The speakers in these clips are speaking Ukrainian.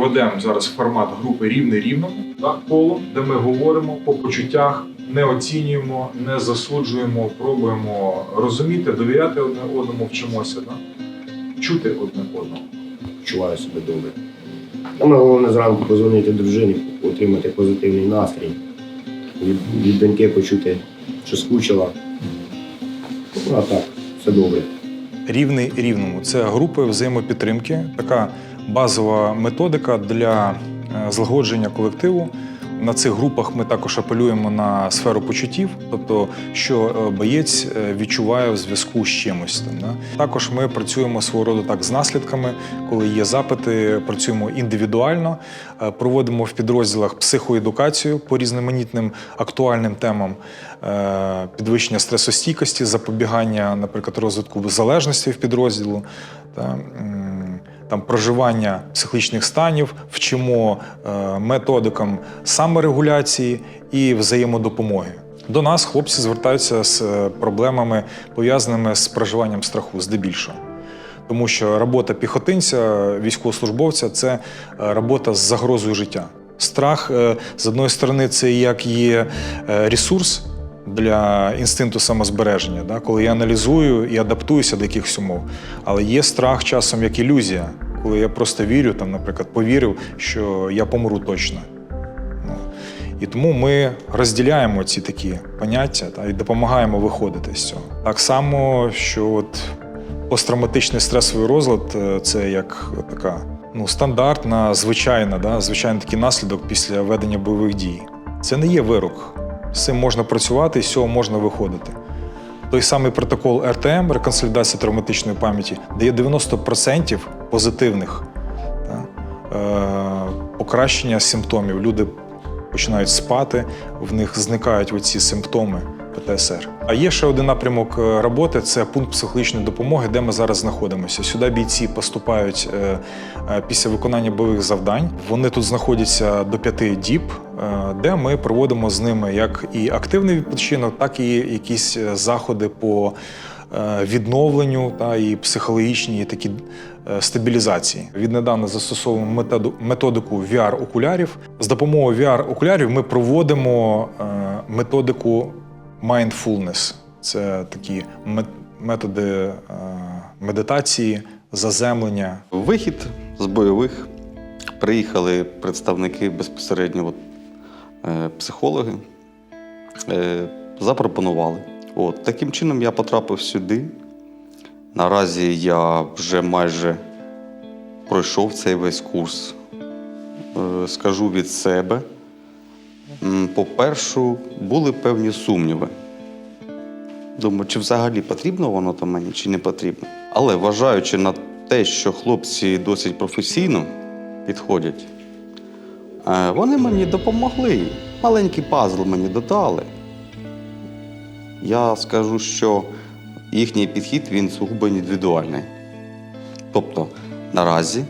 проведемо зараз формат групи рівне рівному так, коло, де ми говоримо по почуттях, не оцінюємо, не засуджуємо, пробуємо розуміти, довіряти одне одному, вчимося, так? чути одне одного. Відчуваю себе добре. Саме головне зранку позвонити дружині, отримати позитивний настрій. Від, від доньки почути, що скучила. Ну, а так, все добре. Рівний рівному це групи взаємопідтримки, така базова методика для е, злагодження колективу. На цих групах ми також апелюємо на сферу почуттів, тобто, що е, боєць е, відчуває в зв'язку з чимось. Там, да? Також ми працюємо свого роду так з наслідками, коли є запити, працюємо індивідуально, проводимо в підрозділах психоедукацію по різноманітним актуальним темам підвищення стресостійкості, запобігання, наприклад, розвитку залежності в підрозділу. Та, там проживання психологічних станів, вчимо е, методикам саморегуляції і взаємодопомоги. До нас хлопці звертаються з е, проблемами, пов'язаними з проживанням страху, здебільшого. Тому що робота піхотинця, військовослужбовця це е, робота з загрозою життя. Страх, з одної сторони, це як є ресурс для інстинкту самозбереження, да? коли я аналізую і адаптуюся до якихось умов. Але є страх часом як ілюзія, коли я просто вірю, там, наприклад, повірив, що я помру точно. Ну, і тому ми розділяємо ці такі поняття та, і допомагаємо виходити з цього. Так само, що от посттравматичний стресовий розлад е, це як така ну, стандартна, звичайна, да, звичайний такий наслідок після ведення бойових дій. Це не є вирок. З цим можна працювати і з цього можна виходити. Той самий протокол РТМ, реконсолідація травматичної пам'яті, дає 90% позитивних та, е, покращення симптомів. Люди починають спати, в них зникають оці симптоми ПТСР. А є ще один напрямок е, роботи це пункт психологічної допомоги, де ми зараз знаходимося. Сюди бійці поступають е, е, після виконання бойових завдань. Вони тут знаходяться до п'яти діб, де ми проводимо з ними як і активний відпочинок, так і якісь заходи по відновленню та і психологічні такі стабілізації. Віднедавна застосовуємо методику VR-окулярів. З допомогою VR-окулярів ми проводимо методику mindfulness. Це такі методи е, медитації, заземлення. Вихід з бойових приїхали представники безпосередньо от, е, психологи, е, запропонували. От, таким чином я потрапив сюди. Наразі я вже майже пройшов цей весь курс. Скажу від себе. М, По-перше, були певні сумніви. Думаю, чи взагалі потрібно воно там мені, чи не потрібно. Але вважаючи на те, що хлопці досить професійно підходять, е, вони мені допомогли. Маленький пазл мені додали. Я скажу, що їхній підхід він сугубо індивідуальний. Тобто, наразі,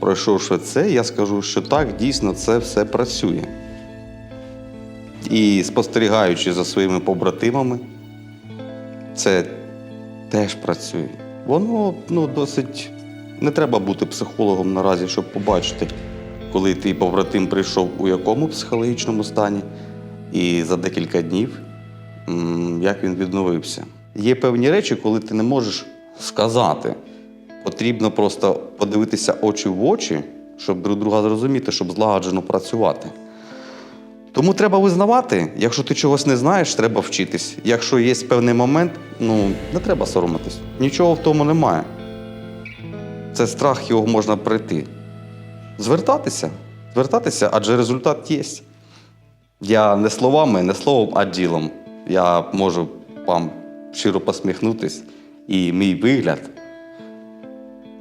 пройшовши це, я скажу, що так, дійсно це все працює. І спостерігаючи за своїми побратимами, це теж працює. Воно ну, досить не треба бути психологом наразі, щоб побачити, коли твій побратим прийшов у якому психологічному стані, і за декілька днів як він відновився. Є певні речі, коли ти не можеш сказати. Потрібно просто подивитися очі в очі, щоб друг друга зрозуміти, щоб злагоджено працювати. Тому треба визнавати, якщо ти чогось не знаєш, треба вчитись. Якщо є певний момент, ну не треба соромитись. Нічого в тому немає. Це страх, його можна пройти. Звертатися, звертатися, адже результат є. Я не словами, не словом, а ділом. Я можу вам щиро посміхнутись, і мій вигляд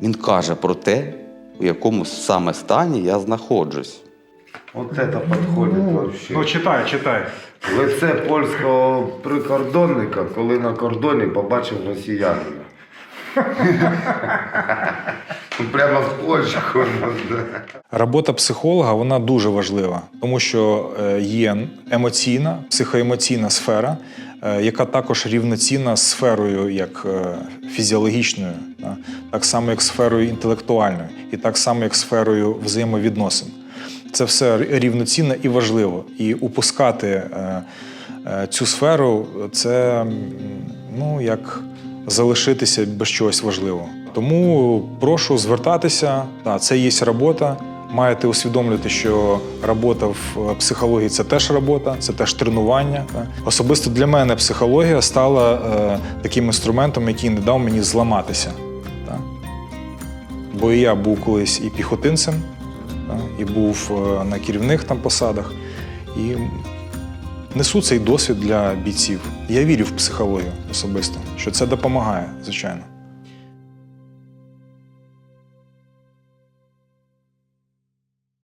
він каже про те, у якому саме стані я знаходжусь. Вот это подходит вообще. Ну, читай, читай. Лице польського прикордонника, коли на кордоні побачив росіянина. Ну, Прямо в Польщу. да. Робота психолога вона дуже важлива, тому що е, є емоційна, психоемоційна сфера, е, яка також рівноцінна з сферою як е, фізіологічною, так само як сферою інтелектуальною, і так само як сферою взаємовідносин. Це все рівноцінно і важливо. І упускати е, е, цю сферу це ну, як залишитися без чогось важливого. Тому прошу звертатися. Та, це є робота. Маєте усвідомлювати, що робота в е, психології це теж робота, це теж тренування. Особисто для мене психологія стала таким інструментом, який не дав мені зламатися. Бо і я був колись і піхотинцем, і був е, на керівних там посадах. І несу цей досвід для бійців. Я вірю в психологію особисто, що це допомагає, звичайно.